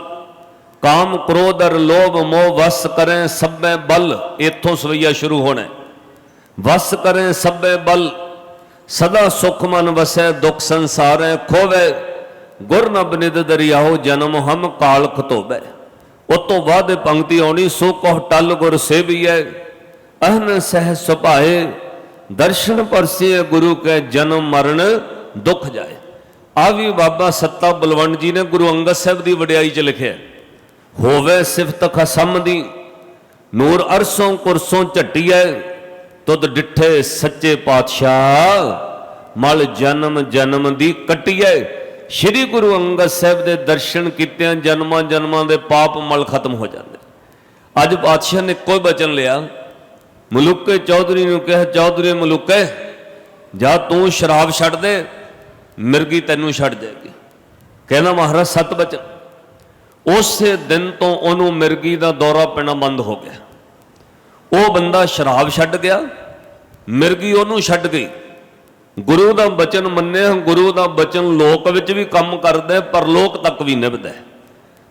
ਕਾਮ ਕ੍ਰੋਧ ਅਰ ਲੋਭ ਮੋਹ ਵਸ ਕਰੇ ਸਭੇ ਬਲ ਇਥੋਂ ਸਵਈਆ ਸ਼ੁਰੂ ਹੋਣਾ। ਵਸ ਕਰੇ ਸਭੇ ਬਲ, ਸਦਾ ਸੁਖ ਮਨ ਵਸੈ, ਦੁਖ ਸੰਸਾਰੈ ਖੋਵੇ। ਗੁਰ ਨ ਦਰਿਆਓ ਜਨਮ ਹਮ ਕਾਲ ਖਤੋਬੈ ਉਤੋਂ ਬਾਅਦ ਪੰਕਤੀ ਆਉਣੀ, ਸੋ ਕਹ ਟਲ ਗੁਰ ਸੇਵੀਐ। ਅਹਨ ਸਹਿ ਸੁਭਾਏ, ਦਰਸ਼ਨ ਪਰਸੇ ਗੁਰੂ ਕੈ ਜਨਮ ਮਰਨ ਦੁਖ ਜਾਏ। ਆ ਵੀ ਬਾਬਾ ਸੱਤਾ ਬਲਵੰਡ ਜੀ ਨੇ ਗੁਰੂ ਅੰਗਦ ਸਾਹਿਬ ਦੀ ਵਡਿਆਈ ਚ ਲਿਖਿਆ। ਹੋਵੇ ਸਿਫਤ ਖਸਮ ਦੀ ਨੂਰ ਅਰਸੋਂ ਕੁਰਸੋਂ ਝੱਟੀਐ, ਤੁਧ ਡਿੱਠੇ ਸੱਚੇ ਪਾਤਸ਼ਾਹ, ਮਲ ਜਨਮ ਜਨਮ ਦੀ ਕਟੀਐ। ਸ੍ਰੀ ਗੁਰੂ ਅੰਗਦ ਸਾਹਿਬ ਦੇ ਦਰਸ਼ਨ ਕੀਤਿਆਂ ਜਨਮਾਂ ਜਨਮਾਂ ਦੇ ਪਾਪ ਮਲ ਖਤਮ ਹੋ ਜਾਂਦੇ। ਅੱਜ ਪਾਤਸ਼ਾਹ ਨੇ ਕੋਈ ਬਚਨ ਲਿਆ, ਮਲੂਕੇ ਚੌਧਰੀ ਨੂੰ ਕਿਹਾ, ਚੌਧਰੀ ਮਲੂਕੇ, ਜਾ ਤੂੰ ਸ਼ਰਾਬ ਛੱਡ ਦੇ, ਮਿਰਗੀ ਤੈਨੂੰ ਛੱਡ ਜਾਏਗੀ। ਕਹਿੰਦਾ ਮਹਾਰਾਜ, ਸਤ ਬਚਨ। ਉਸੇ ਦਿਨ ਤੋਂ ਉਹਨੂੰ ਮਿਰਗੀ ਦਾ ਦੌਰਾ ਪੈਣਾ ਬੰਦ ਹੋ ਗਿਆ। ਉਹ ਬੰਦਾ ਸ਼ਰਾਬ ਛੱਡ ਗਿਆ, ਮਿਰਗੀ ਉਹਨੂੰ ਛੱਡ ਗਈ। ਗੁਰੂ ਦਾ ਬਚਨ ਮੰਨਿਆ, ਗੁਰੂ ਦਾ ਬਚਨ ਲੋਕ ਵਿੱਚ ਵੀ ਕੰਮ ਕਰਦਾ ਪਰ ਲੋਕ ਤੱਕ ਵੀ ਨਿਭਦਾ ਹੈ।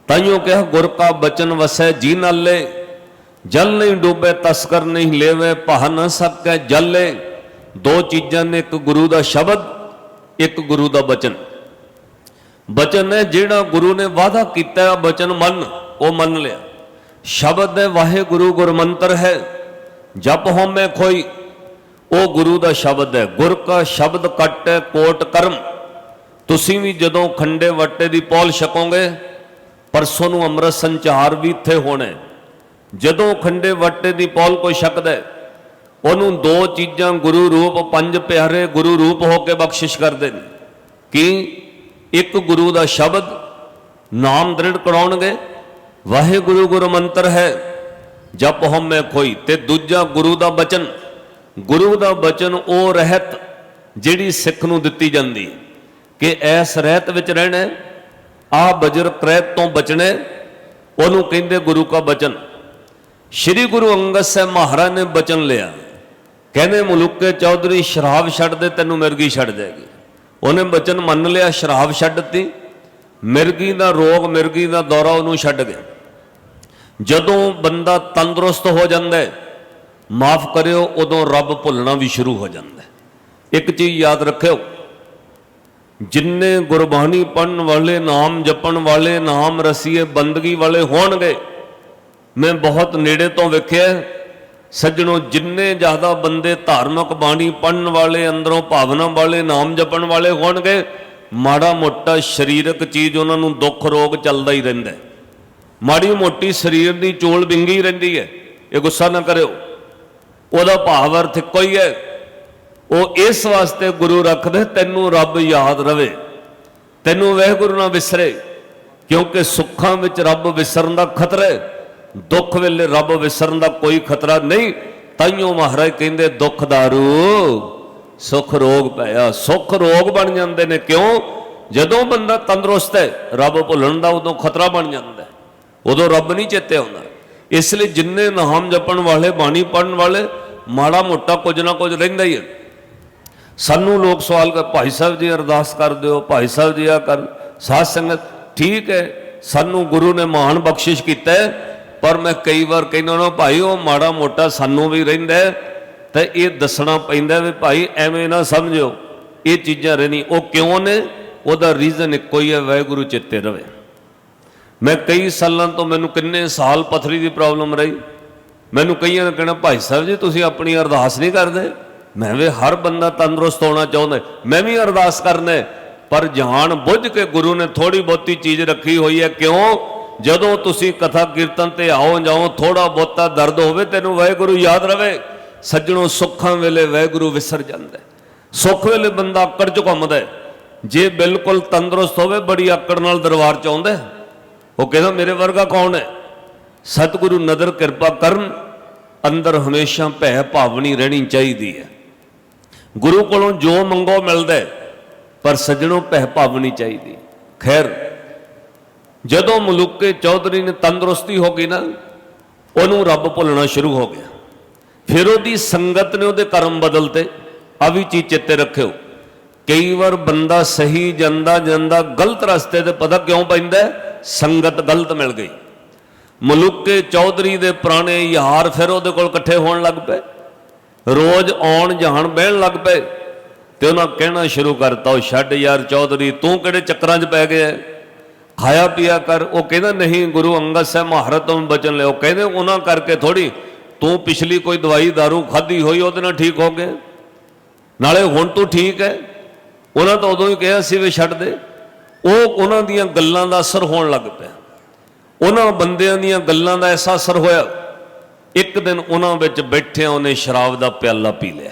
ਤਾਈਓ ਕਿਹਾ, ਗੁਰ ਕਾ ਬਚਨ ਵਸੈ ਜੀ ਨਾਲੇ, ਜਲ ਨਹੀਂ ਡੂਬੇ, ਤਸਕਰ ਨਹੀਂ ਲੈਵੇ ਭਾ ਨਾ ਸਕੈ ਜਲੇ। ਦੋ ਚੀਜ਼ਾਂ ਨੇ, ਇੱਕ ਗੁਰੂ ਦਾ ਸ਼ਬਦ, ਇੱਕ ਗੁਰੂ ਦਾ ਬਚਨ। ਬਚਨ ਹੈ, ਜਿਹੜਾ ਗੁਰੂ ਨੇ ਵਾਅਦਾ ਕੀਤਾ ਹੈ ਬਚਨ ਮੰਨ, ਉਹ ਮੰਨ ਲਿਆ। ਸ਼ਬਦ ਹੈ, ਵਾਹਿਗੁਰੂ ਗੁਰਮੰਤਰ ਹੈ, ਜਪ ਹੋਮੇ ਖੋਈ। ਉਹ ਗੁਰੂ ਦਾ ਸ਼ਬਦ ਹੈ, ਗੁਰ ਕਾ ਸ਼ਬਦ ਕੱਟ ਕੋਟ ਕਰਮ। ਤੁਸੀਂ ਵੀ ਜਦੋਂ ਖੰਡੇ ਵੱਟੇ ਦੀ ਪੌਲ ਛਕੋਗੇ, ਪਰਸੋਂ ਨੂੰ ਅੰਮ੍ਰਿਤ ਸੰਚਾਰ ਵੀ ਇੱਥੇ ਹੋਣਾ ਜਦੋਂ ਖੰਡੇ ਵੱਟੇ ਦੀ ਪੌਲ ਕੋਈ ਛਕਦਾ ਉਹਨੂੰ ਦੋ ਚੀਜ਼ਾਂ ਗੁਰੂ ਰੂਪ, ਪੰਜ ਪਿਆਰੇ ਗੁਰੂ ਰੂਪ ਹੋ ਕੇ ਬਖਸ਼ਿਸ਼ ਕਰਦੇ ਨੇ। ਕਿ? ਇੱਕ ਗੁਰੂ ਦਾ ਸ਼ਬਦ ਨਾਮ ਦ੍ਰਿੜ ਕਰਾਉਣਗੇ। ਵਾਹਿਗੁਰੂ ਗੁਰੂ ਮੰਤਰ ਹੈ, ਜਪ ਹਉਮੈ ਖੋਈ। ਤੇ ਦੂਜਾ ਗੁਰੂ ਦਾ ਬਚਨ, ਗੁਰੂ ਦਾ ਬਚਨ ਉਹ ਰਹਿਤ ਜਿਹੜੀ ਸਿੱਖ ਨੂੰ ਦਿੱਤੀ ਜਾਂਦੀ। ਕਿ ਐਸ ਰਹਿਤ ਵਿੱਚ ਰਹਿਣਾ, ਆ ਬਜਰ ਕ੍ਰੈਤ ਤੋਂ ਬਚਣਾ, ਉਹਨੂੰ ਕਹਿੰਦੇ ਗੁਰੂ ਦਾ ਬਚਨ। ਸ਼੍ਰੀ ਗੁਰੂ ਅੰਗਦ ਸਾਹਿਬ ਮਹਾਰਾਜ ਨੇ ਬਚਨ ਲਿਆ। ਕਹਿੰਦੇ ਮਲੂਕੇ ਚੌਧਰੀ ਸ਼ਰਾਬ ਛੱਡ ਦੇ, ਤੈਨੂੰ ਮਿਰਗੀ ਛੱਡ ਜਾਏਗੀ। ਉਹਨੇ ਬਚਨ ਮੰਨ ਲਿਆ, ਸ਼ਰਾਬ ਛੱਡ ਦਿੱਤੀ। ਮਿਰਗੀ ਦਾ ਰੋਗ, ਮਿਰਗੀ ਦਾ ਦੌਰਾ ਉਹਨੂੰ ਛੱਡ ਗਿਆ। ਜਦੋਂ ਬੰਦਾ ਤੰਦਰੁਸਤ ਹੋ ਜਾਂਦਾ ਹੈ, ਮਾਫ ਕਰਿਓ, ਉਦੋਂ ਰੱਬ ਭੁੱਲਣਾ ਵੀ ਸ਼ੁਰੂ ਹੋ ਜਾਂਦਾ ਹੈ। ਇੱਕ ਚੀਜ਼ ਯਾਦ ਰੱਖਿਓ, ਜਿੰਨੇ ਗੁਰਬਾਣੀ ਪੜਨ ਵਾਲੇ, ਨਾਮ ਜਪਣ ਵਾਲੇ, ਨਾਮ ਰਸੀਏ, ਬੰਦਗੀ ਵਾਲੇ ਹੋਣਗੇ, ਮੈਂ ਬਹੁਤ ਨੇੜੇ ਤੋਂ ਵੇਖਿਆ ਸੱਜਣੋ, ਜਿੰਨੇ ਜ਼ਿਆਦਾ ਬੰਦੇ ਧਾਰਮਿਕ ਬਾਣੀ ਪੜਨ ਵਾਲੇ, ਅੰਦਰੋਂ ਭਾਵਨਾ ਵਾਲੇ, ਨਾਮ ਜਪਣ ਵਾਲੇ ਹੋਣਗੇ, ਮਾੜਾ ਮੋਟਾ ਸਰੀਰਕ ਚੀਜ਼ ਉਹਨਾਂ ਨੂੰ ਦੁੱਖ ਰੋਗ ਚੱਲਦਾ ਹੀ ਰਹਿੰਦਾ ਮਾੜੀ ਮੋਟੀ ਸਰੀਰ ਦੀ ਚੋਲ ਵਿੰਗੀ ਰਹਿੰਦੀ ਹੈ। ਇਹ ਗੁੱਸਾ ਨਾ ਕਰਿਓ। ਉਹਦਾ ਭਾਵ ਅਰਥ ਇੱਕੋ ਹੀ ਹੈ। ਉਹ ਇਸ ਵਾਸਤੇ ਗੁਰੂ ਰੱਖਦੇ, ਤੈਨੂੰ ਰੱਬ ਯਾਦ ਰਵੇ। ਤੈਨੂੰ ਵਹਿਗੁਰੂ ਨਾ ਵਿਸਰੇ, ਕਿਉਂਕਿ ਸੁੱਖਾਂ ਵਿੱਚ ਰੱਬ ਵਿਸਰਨ ਦਾ ਖਤਰਾ ਹੈ। ਦੁੱਖ ਵੇਲੇ ਰੱਬ ਵਿਸਰਨ ਦਾ ਕੋਈ ਖਤਰਾ ਨਹੀਂ, ਤਾਈਓ ਮਹਾਰਾਜ ਕਹਿੰਦੇ, ਦੁੱਖ ਦਾਰੂ, ਸੁਖ ਰੋਗ ਪਿਆ। ਸੁਖ ਰੋਗ ਬਣ ਜਾਂਦੇ ਨੇ ਕਿਉਂ? ਜਦੋਂ ਬੰਦਾ ਤੰਦਰੁਸਤ ਹੈ, ਰੱਬ ਭੁੱਲਣ ਦਾ ਉਦੋਂ ਖਤਰਾ ਬਣ ਜਾਂਦਾ ਉਦੋਂ ਰੱਬ ਨਹੀਂ ਚੇਤੇ ਆਉਂਦਾ। ਇਸ ਲਈ ਜਿੰਨੇ ਨਾਮ ਜਪਣ ਵਾਲੇ, ਬਾਣੀ ਪੜਨ ਵਾਲੇ, ਮਾੜਾ ਮੋਟਾ ਕੁਝ ਨਾ ਕੁਝ ਰਹਿੰਦਾ ਹੀ ਹੈ। ਸਾਨੂੰ ਲੋਕ ਸਵਾਲ ਕਰ, ਭਾਈ ਸਾਹਿਬ ਜੀ ਅਰਦਾਸ ਕਰ ਦਿਓ, ਭਾਈ ਸਾਹਿਬ ਜੀ ਆ ਕਰ, ਸਾਧ ਸੰਗਤ ਠੀਕ ਹੈ, ਸਾਨੂੰ ਗੁਰੂ ਨੇ ਮਾਣ ਬਖਸ਼ਿਸ਼ ਕੀਤਾ ਪਰ ਮੈਂ ਕਈ ਵਾਰ ਕਹਿੰਦਾ ਨਾ, ਭਾਈ, ਉਹ ਮਾੜਾ ਮੋਟਾ ਸਾਨੂੰ ਵੀ ਰਹਿੰਦਾ ਹੈ ਤੇ ਇਹ ਦੱਸਣਾ ਪੈਂਦਾ ਵੀ ਭਾਈ, ਐਵੇਂ ਨਾ ਸਮਝਿਓ, ਇਹ ਚੀਜ਼ਾਂ ਰਹਿਣੀ। ਉਹ ਕਿਉਂ ਨੇ? ਉਹਦਾ ਰੀਜ਼ਨ ਇੱਕੋ ਹੀ ਹੈ, ਵਾਹਿਗੁਰੂ ਚਿੱਤੇ ਰਵੇ। ਮੈਂ ਕਈ ਸਾਲਾਂ ਤੋਂ ਮੈਨੂੰ ਕਿੰਨੇ ਸਾਲ ਪਥਰੀ ਦੀ ਪ੍ਰੋਬਲਮ ਰਹੀ। ਮੈਨੂੰ ਕਈਆਂ ਨੇ ਕਹਿਣਾ, ਭਾਈ ਸਾਹਿਬ ਜੀ, ਤੁਸੀਂ ਆਪਣੀ ਅਰਦਾਸ ਨਹੀਂ ਕਰਦੇ? ਮੈਂ ਵੀ, ਹਰ ਬੰਦਾ ਤੰਦਰੁਸਤ ਹੋਣਾ ਚਾਹੁੰਦਾ ਮੈਂ ਵੀ ਅਰਦਾਸ ਕਰਨਾ ਪਰ ਜਾਣ ਬੁੱਝ ਕੇ ਗੁਰੂ ਨੇ ਥੋੜੀ ਬਹੁਤੀ ਚੀਜ਼ ਰੱਖੀ ਹੋਈ ਹੈ। ਕਿਉਂ? ਜਦੋਂ ਤੁਸੀਂ ਕਥਾ ਕੀਰਤਨ ਤੇ ਆਓ ਜਾਓ ਥੋੜਾ ਬਹੁਤਾ ਦਰਦ ਹੋਵੇ, ਤੈਨੂੰ ਵਾਹਿਗੁਰੂ ਯਾਦ ਰਵੇ। ਸੱਜਣੋ, ਸੁੱਖਾਂ ਵੇਲੇ ਵਾਹਿਗੁਰੂ ਵਿਸਰ ਜਾਂਦਾ ਸੁੱਖ ਵੇਲੇ ਬੰਦਾ ਆਕੜ ਚ ਘੁੰਮਦਾ ਜੇ ਬਿਲਕੁਲ ਤੰਦਰੁਸਤ ਹੋਵੇ, ਬੜੀ ਆਕੜ ਨਾਲ ਦਰਬਾਰ ਚ ਆਉਂਦਾ ਉਹ ਕਹਿੰਦਾ, ਮੇਰੇ ਵਰਗਾ ਕੌਣ ਹੈ? ਸਤਿਗੁਰੂ ਨਦਰ ਕਿਰਪਾ ਕਰਨ, ਅੰਦਰ ਹਮੇਸ਼ਾ ਭੈ ਭਾਵਨੀ ਰਹਿਣੀ ਚਾਹੀਦੀ ਹੈ। ਗੁਰੂ ਕੋਲੋਂ ਜੋ ਮੰਗੋ ਮਿਲਦਾ ਪਰ ਸੱਜਣੋਂ ਭੈ ਭਾਵਨੀ ਚਾਹੀਦੀ ਖੈਰ ਜਦੋਂ ਮਲੂਕੇ ਚੌਧਰੀ ਨੇ ਤੰਦਰੁਸਤੀ ਹੋ ਗਈ ਨਾ, ਉਹਨੂੰ ਰੱਬ ਭੁੱਲਣਾ ਸ਼ੁਰੂ ਹੋ ਗਿਆ। ਫਿਰ ਉਹਦੀ ਸੰਗਤ ਨੇ ਉਹਦੇ ਕਰਮ ਬਦਲਤੇ, ਆ ਵੀ ਚੀਜ਼ ਚਿੱਤੇ ਰੱਖਿਓ। ਕਈ ਵਾਰ ਬੰਦਾ ਸਹੀ ਜਾਂਦਾ ਜਾਂਦਾ ਗਲਤ ਰਸਤੇ ਤੇ ਪਤਾ ਕਿਉਂ ਪੈਂਦਾ ਸੰਗਤ ਗਲਤ ਮਿਲ ਗਈ। ਮਲੂਕੇ ਚੌਧਰੀ ਦੇ ਪੁਰਾਣੇ ਯਾਰ ਫਿਰ ਉਹਦੇ ਕੋਲ ਇਕੱਠੇ ਹੋਣ ਲੱਗ ਪਏ। ਰੋਜ਼ ਆਉਣ ਜਾਣ ਬਹਿਣ ਲੱਗ ਪਏ। ਤੇ ਉਹਨਾਂ ਕਹਿਣਾ ਸ਼ੁਰੂ ਕਰਤਾ, ਉਹ ਛੱਡ ਯਾਰ ਚੌਧਰੀ, ਤੂੰ ਕਿਹੜੇ ਚੱਕਰਾਂ 'ਚ ਪੈ ਗਿਆ ਹੈ? ਖਾਇਆ ਪੀਆ ਕਰ, ਉਹ ਕਹਿੰਦਾ ਨਹੀਂ, ਗੁਰੂ ਅੰਗਦ ਸਾਹਿਬ ਮਹਾਰਾਜ ਤੋਂ ਬਚਨ ਲਿਓ ਕਹਿੰਦੇ ਉਹਨਾਂ ਕਰਕੇ ਥੋੜੀ ਤੂੰ ਪਿਛਲੀ ਕੋਈ ਦਵਾਈ दारू ਖਾਧੀ ਹੋਈ, ਉਹਦੇ ਨਾਲ ਠੀਕ ਹੋ ਗਏ ਨਾਲੇ ਹੁਣ ਤੂੰ ਠੀਕ ਹੈ। ਉਹਨਾਂ ਤਾਂ ਉਦੋਂ ਹੀ ਕਿਹਾ ਸੀ ਵੀ ਛੱਡ ਦੇ। ਉਹ ਉਹਨਾਂ ਦੀਆਂ ਗੱਲਾਂ ਦਾ ਅਸਰ ਹੋਣ ਲੱਗ ਪਿਆ। ਉਹਨਾਂ ਬੰਦਿਆਂ ਦੀਆਂ ਗੱਲਾਂ ਦਾ ਐਸਾ ਅਸਰ ਹੋਇਆ, ਇੱਕ ਦਿਨ ਉਹਨਾਂ ਵਿੱਚ ਬੈਠਿਆਂ ਉਹਨੇ ਸ਼ਰਾਬ ਦਾ ਪਿਆਲਾ ਪੀ ਲਿਆ।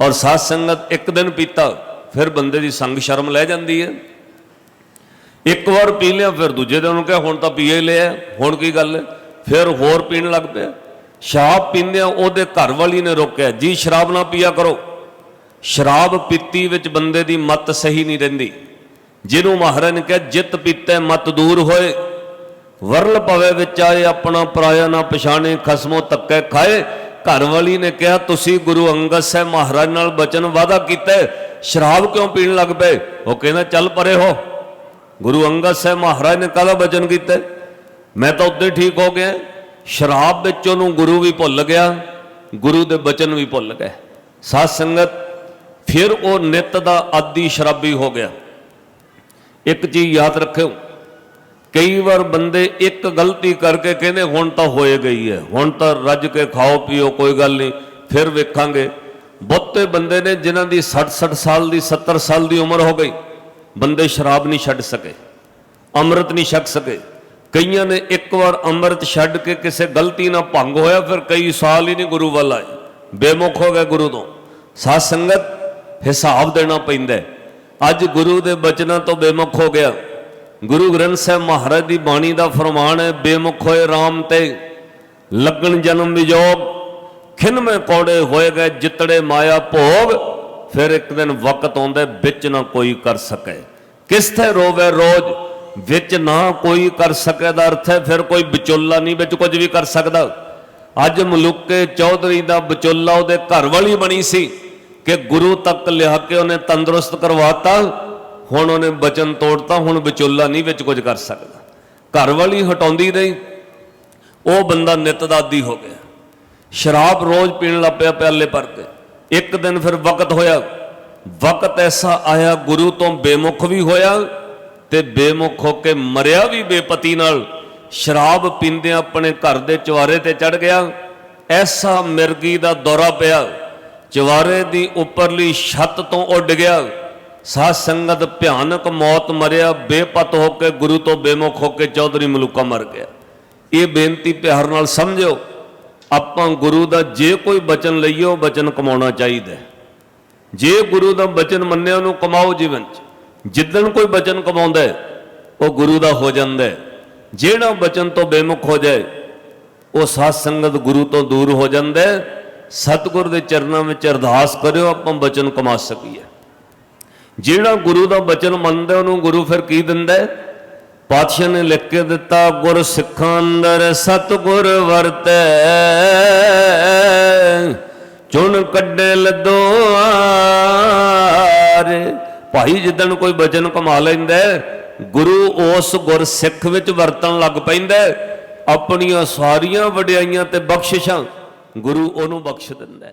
ਔਰ ਸਾਧ ਸੰਗਤ ਇੱਕ ਦਿਨ ਪੀਤਾ, ਫਿਰ ਬੰਦੇ ਦੀ ਸੰਗ ਸ਼ਰਮ ਲੈ ਜਾਂਦੀ ਹੈ। ਇੱਕ ਵਾਰ ਪੀ ਲਿਆ, ਫਿਰ ਦੂਜੇ ਦਿਨ ਉਹਨੂੰ ਕਿਹਾ, ਹੁਣ ਤਾਂ ਪੀਏ ਲਿਆ ਹੁਣ ਕੀ ਗੱਲ ਫਿਰ ਹੋਰ ਪੀਣ ਲੱਗ ਪਿਆ। ਸ਼ਰਾਬ ਪੀਂਦਿਆਂ ਉਹਦੇ ਘਰ ਵਾਲੀ ਨੇ ਰੋਕਿਆ, ਜੀ, ਸ਼ਰਾਬ ਨਾ ਪੀਆ ਕਰੋ। ਸ਼ਰਾਬ ਪੀਤੀ ਵਿੱਚ ਬੰਦੇ ਦੀ ਮਤ ਸਹੀ ਨਹੀਂ ਰਹਿੰਦੀ। ਜਿਹਨੂੰ ਮਹਾਰਾਜ ਨੇ ਕਿਹਾ, ਜਿਤ ਪੀਤੇ ਮਤ ਦੂਰ ਹੋਏ। ਵਰਲ ਪਵੇ ਵਿੱਚ ਆਏ, ਆਪਣਾ ਪਰਾਇਆ ਨਾ ਪਛਾਣੇ, ਖਸਮੋ ਤੱਕੇ ਖਾਏ। ਘਰ ਵਾਲੀ ਨੇ ਕਿਹਾ, ਤੁਸੀਂ ਗੁਰੂ ਅੰਗਦ ਸਾਹਿਬ ਮਹਾਰਾਜ ਨਾਲ ਬਚਨ ਵਾਦਾ ਕੀਤਾ ਸ਼ਰਾਬ ਕਿਉਂ ਪੀਣ ਲੱਗ ਪਏ? ਉਹ ਕਹਿੰਦਾ, ਚੱਲ ਪਰੇ ਹੋ। ਗੁਰੂ ਅੰਗਦ ਸਾਹਿਬ ਮਹਾਰਾਜ ਨੇ ਕਾਹਦਾ ਬਚਨ ਕੀਤਾ? ਮੈਂ ਤਾਂ ਉਦੋਂ ਹੀ ਠੀਕ ਹੋ ਗਿਆ। ਸ਼ਰਾਬ ਵਿੱਚ ਉਹਨੂੰ ਗੁਰੂ ਵੀ ਭੁੱਲ ਗਿਆ, ਗੁਰੂ ਦੇ ਬਚਨ ਵੀ ਭੁੱਲ ਗਏ ਸਾਧ ਸੰਗਤ, ਫਿਰ ਉਹ ਨਿਤ ਦਾ ਆਦੀ ਸ਼ਰਾਬੀ ਹੋ ਗਿਆ। ਇੱਕ ਚੀਜ਼ ਯਾਦ ਰੱਖਿਓ, ਕਈ ਵਾਰ ਬੰਦੇ ਇੱਕ ਗਲਤੀ ਕਰਕੇ ਕਹਿੰਦੇ, ਹੁਣ ਤਾਂ ਹੋਏ ਗਈ ਹੈ, ਹੁਣ ਤਾਂ ਰੱਜ ਕੇ ਖਾਓ ਪੀਓ, ਕੋਈ ਗੱਲ ਨਹੀਂ, ਫਿਰ ਵੇਖਾਂਗੇ। ਬਹੁਤੇ ਬੰਦੇ ਨੇ ਜਿਨ੍ਹਾਂ ਦੀ 60-60 ਸਾਲ ਦੀ 70 ਸਾਲ ਦੀ ਉਮਰ ਹੋ ਗਈ। ਬੰਦੇ ਸ਼ਰਾਬ ਨਹੀਂ ਛੱਡ ਸਕੇ, ਅੰਮ੍ਰਿਤ ਨਹੀਂ ਛਕ ਸਕੇ। ਕਈਆਂ ਨੇ ਇੱਕ ਵਾਰ ਅੰਮ੍ਰਿਤ ਛੱਡ ਕੇ ਕਿਸੇ ਗਲਤੀ ਨਾਲ ਭੰਗ ਹੋਇਆ, ਫਿਰ ਕਈ ਸਾਲ ਹੀ ਨਹੀਂ ਗੁਰੂ ਵੱਲ ਆਏ। ਬੇਮੁਖ ਹੋ ਗਏ ਗੁਰੂ ਤੋਂ। ਸਾਧ ਸੰਗਤ ਹਿਸਾਬ ਦੇਣਾ ਪੈਂਦਾ ਅੱਜ ਗੁਰੂ ਦੇ ਬਚਨਾਂ ਤੋਂ ਬੇਮੁਖ ਹੋ ਗਿਆ। ਗੁਰੂ ਗ੍ਰੰਥ ਸਾਹਿਬ ਮਹਾਰਾਜ ਦੀ ਬਾਣੀ ਦਾ ਫਰਮਾਨ ਹੈ, ਬੇਮੁਖ ਹੋਏ RAM ਤੇ ਲੱਗਣ ਜਨਮ ਵਿਜੋਗ ਖਿਨ ਮੈਂ ਕੌੜੇ ਹੋਏ ਗਏ ਜਿੱਤੜੇ ਮਾਇਆ ਭੋਗ। ਫਿਰ ਇੱਕ ਦਿਨ ਵਕਤ ਆਉਂਦਾ ਵਿੱਚ ਨਾ ਕੋਈ ਕਰ ਸਕੇ। ਕਿਸ ਤੇ ਰੋਵੇ ਰੋਜ਼? ਵਿੱਚ ਨਾ ਕੋਈ ਕਰ ਸਕੇ ਦਾ ਅਰਥ ਹੈ, ਫਿਰ ਕੋਈ ਵਿਚੋਲਾ ਨਹੀਂ, ਵਿੱਚ ਕੁਝ ਵੀ ਕਰ ਸਕਦਾ। ਅੱਜ ਮਲੂਕੇ ਚੌਧਰੀ ਦਾ ਵਿਚੋਲਾ ਉਹਦੇ ਘਰ ਵਾਲੀ ਬਣੀ ਸੀ ਕਿ ਗੁਰੂ ਤੱਕ ਲਿਆ ਕੇ ਉਹਨੇ ਤੰਦਰੁਸਤ ਕਰਵਾਤਾ, ਹੁਣ ਉਹਨੇ ਬਚਨ ਤੋੜਤਾ, ਹੁਣ ਵਿਚੋਲਾ ਨਹੀਂ, ਵਿੱਚ ਕੁਝ ਕਰ ਸਕਦਾ। ਘਰ ਵਾਲੀ ਹਟਾਉਂਦੀ ਰਹੀ, ਉਹ ਬੰਦਾ ਨਿਤ ਦਾ ਹੋ ਗਿਆ। ਸ਼ਰਾਬ ਰੋਜ਼ ਪੀਣ ਲੱਗ ਪਿਆ ਪਿਆਲੇ ਭਰ ਕੇ। ਇੱਕ ਦਿਨ ਫਿਰ ਵਕਤ ਹੋਇਆ। ਵਕਤ ਐਸਾ ਆਇਆ, ਗੁਰੂ ਤੋਂ ਬੇਮੁਖ ਵੀ ਹੋਇਆ ਤੇ ਬੇਮੁਖ ਹੋ ਕੇ ਮਰਿਆ ਵੀ ਬੇਪਤੀ ਨਾਲ। ਸ਼ਰਾਬ ਪੀਂਦੇ ਆਪਣੇ ਘਰ ਦੇ ਚਵਾਰੇ ਤੇ ਚੜ ਗਿਆ। ਐਸਾ ਮਿਰਗੀ ਦਾ ਦੌਰਾ ਪਿਆ। ਚਵਾਰੇ ਦੀ ਉੱਪਰਲੀ ਛੱਤ ਤੋਂ ਉੱਡ ਗਿਆ। ਸਾਧ ਸੰਗਤ ਭਿਆਨਕ ਮੌਤ ਮਰਿਆ, ਬੇਪਤ ਹੋ ਕੇ ਗੁਰੂ ਤੋਂ ਬੇਮੁਖ ਹੋ ਕੇ ਚੌਧਰੀ ਮਲੂਕਾ ਮਰ ਗਿਆ। ਇਹ ਬੇਨਤੀ ਪਿਆਰ ਨਾਲ ਸਮਝਿਓ। ਆਪਾਂ ਗੁਰੂ ਦਾ ਜੇ ਕੋਈ ਬਚਨ ਲਈਏ, ਉਹ ਬਚਨ ਕਮਾਉਣਾ ਚਾਹੀਦਾ ਜੇ ਗੁਰੂ ਦਾ ਬਚਨ ਮੰਨਿਆ, ਉਹਨੂੰ ਕਮਾਓ ਜੀਵਨ 'ਚ ਜਿੱਦਣ ਕੋਈ ਬਚਨ ਕਮਾਉਂਦਾ ਉਹ ਗੁਰੂ ਦਾ ਹੋ ਜਾਂਦਾ ਜਿਹੜਾ ਬਚਨ ਤੋਂ ਬੇਮੁਖ ਹੋ ਜਾਏ, ਉਹ ਸਾਧ ਸੰਗਤ ਗੁਰੂ ਤੋਂ ਦੂਰ ਹੋ ਜਾਂਦਾ ਹੈ। ਦੇ ਚਰਨਾਂ ਵਿੱਚ ਅਰਦਾਸ ਕਰਿਓ, ਆਪਾਂ ਬਚਨ ਕਮਾ ਸਕੀਏ ਜਿਹੜਾ ਗੁਰੂ ਦਾ ਬਚਨ ਮੰਨਦਾ ਉਹਨੂੰ ਗੁਰੂ ਫਿਰ ਕੀ ਦਿੰਦਾ ਹੈ? ਪਾਤਸ਼ਾਹ ਨੇ ਲਿਖ ਕੇ ਦਿੱਤਾ, ਗੁਰ ਸਿੱਖਾਂ ਅੰਦਰ ਸਤਿਗੁਰ ਵਰਤੈ। ਚੁਣ ਕੱਢੇ ਲਦੋਆਰੇ। ਭਾਈ, ਜਿੱਦਣ ਕੋਈ ਬਚਨ ਕਮਾ ਲੈਂਦਾ ਗੁਰੂ ਉਸ ਗੁਰ ਸਿੱਖ ਵਿੱਚ ਵਰਤਣ ਲੱਗ ਪੈਂਦਾ ਆਪਣੀਆਂ ਸਾਰੀਆਂ ਵਡਿਆਈਆਂ ਤੇ ਬਖਸ਼ਿਸ਼ਾਂ ਗੁਰੂ ਉਹਨੂੰ ਬਖਸ਼ ਦਿੰਦਾ